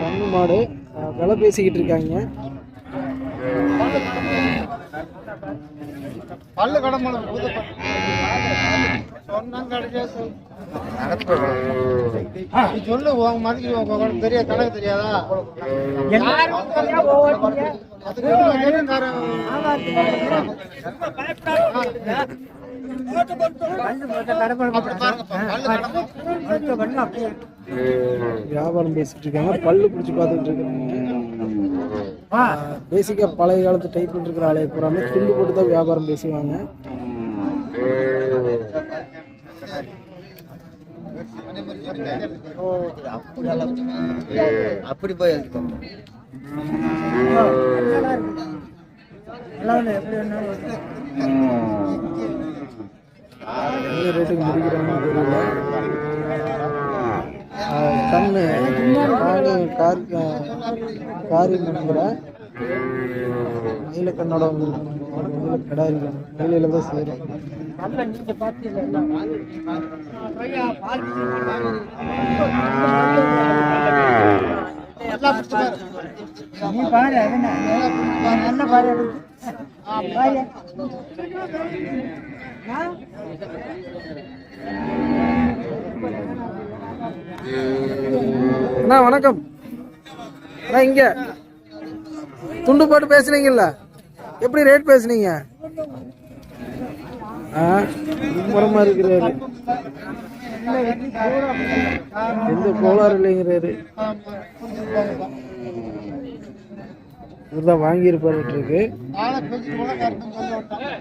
கண்ணு மாடு விலை பேசிக்கிட்டு இருக்காங்க. பல்லு கடமை சொன்னாங்க கிடைக்காது. நீ சொல்லு உங்க உனக்கு தெரிய கணக்கு தெரியாதா? அதுக்கு வியாபாரம் பேசிட்டு இருக்காங்க. பல்லு பிடிச்சி பார்த்துட்டு இருக்காங்க. பேசிக்கா பழைய காலத்து டைப்ல இருக்கிற ஆளே பூராமே துண்டு போட்டு தான் வியாபாரம் பேசுவாங்க. அப்படி போய் எடுத்துக்கோங்க என்ன ரேட்டுக்கு முடிக்கிறாங்கன்னு தெரியல கண்ணு நானும் காரி காரி நினைக்கிறேன் நீல கண்ணோட வந்துருக்காங்க நீல கடா நீலையில தான் சேரும் நீ பாரு அது என்ன? பாரு. அண்ணா வணக்கம். அண்ணா இங்க. துண்டு போட்டு பேசுனீங்கல்ல? எப்படி ரேட் பேசுனீங்க? ஆ? மும்மரமா இருக்கிறாரு. எந்த கோளாறு இல்லைங்கிறாரு. இவர்தான் வாங்கியிருப்பாரு இருக்கு ஆளை பேசி கூட கருத்துன்னு சொல்லி விட்டான்.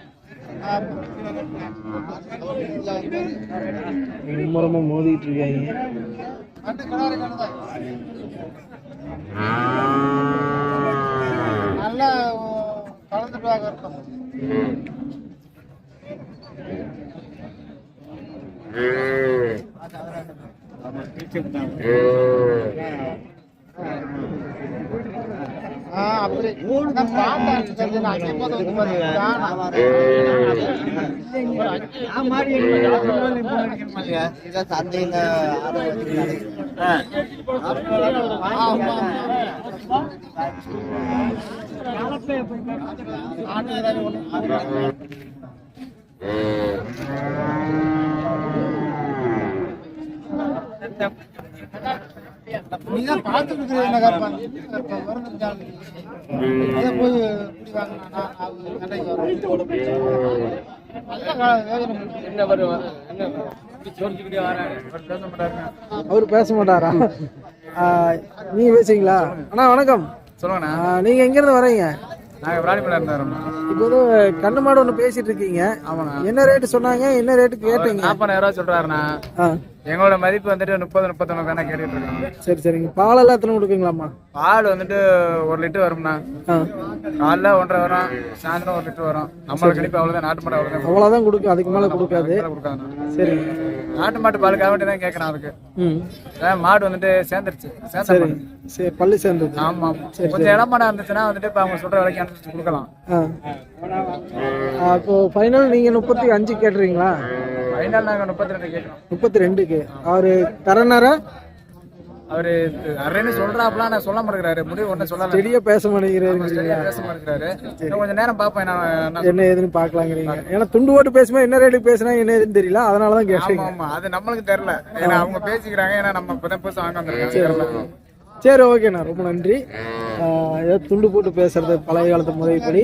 மும்மரமா மோதிட்டு இருக்காங்க. நல்லா கலந்துட்டு வாங்க இருக்கும் ஆமா. ஆட்டு ஏதாவது ஒண்ணு. நீதான் பார்த்துட்டு இருக்கிற என்ன கருப்பான் வருது ஜாலி. அதை போய் இப்படி வாங்கினா அது கடைக்கு வரும் நல்ல கா- பண்ணி. அவர் பேச மாட்டாரா? நீங்க பேசுறீங்களா அண்ணா வணக்கம். சொல்லுங்கண்ணா. நீங்க எங்க இருந்து வரீங்க நாங்கள் விராடிமலை இருந்தாரோம் இப்போ கண்ணு மாடு ஒன்று பேசிட்டு இருக்கீங்க. ஆமாண்ணா. என்ன ரேட்டு சொன்னாங்க? என்ன ரேட்டு கேட்டீங்க? நாற்பதாயிரம் ரூபா சொல்றாருண்ணா. ஆ. எங்களோட மதிப்பு வந்துட்டு முப்பது முப்பத்தொன்னு தானே கேட்டுட்டு இருக்கோம் சரி சரிங்க பால் எல்லாம் எத்தனை கொடுப்பீங்களாம்மா? பால் வந்துட்டு ஒரு லிட்டர் வரும்ண்ணா. காலைல ஒன்றரை வரும் சாயந்தரம் ஒரு லிட்டர் வரும். நம்மளோட கணிப்பு அவ்வளோதான் நாட்டு மாடு அவ்வளோதான் அவ்வளோதான் கொடுக்கும். அதுக்கு மேலே கொடுக்காது. கொடுக்காதுண்ணா. சரி. நாட்டு மாட்டு பாலுக்காக வேண்டி தான் கேட்கறேன் அதுக்கு மாடு வந்துட்டு சேர்ந்துருச்சு. சேர்ந்த சரி. பல்லு சேர்ந்தது. ஆமா கொஞ்சம் இடம் மாடா இருந்துச்சுன்னா வந்துட்டு இப்போ அவங்க சொல்ற விலைக்கு அனுப்பிச்சு கொடுக்கலாம். இப்போ ஃபைனல் நீங்கள் முப்பத்தி அஞ்சு கேட்டுறீங்களா ஃபைனல் நாங்கள் முப்பத்தி ரெண்டு கேட்குறோம் முப்பத்தி ரெண்டுக்கு அவர் தரனாரா? அவரு அரைன்னு சொல்றாப்லாம் நான் சொல்ல மாட்டேங்கிறாரு முடிவு ஒன்றும் சொல்லல. செடியாக பேச மாட்டேங்கிறாரு. சரியா பேச மாட்டேங்கிறாரு கொஞ்சம் நேரம் பார்ப்பேன் நான் என்ன ஏதுன்னு பார்க்கலாங்கிறீங்க. ஏன்னா துண்டு போட்டு பேசும்போது என்ன ரேட்டுக்கு பேசுனா என்ன ஏதுன்னு தெரியல. அதனால தான் ஆமா கேட்டீங்க ஆமா. அது நம்மளுக்கு தெரியல. ஏன்னா அவங்க பேசிக்கிறாங்க. ஏன்னா நம்ம இப்பதான் புதுசா வாங்க வந்திருக்கோம் சரி ஓகேண்ணா ரொம்ப நன்றி. ஏதோ துண்டு போட்டு பேசுறது பழைய காலத்து முறைப்படி.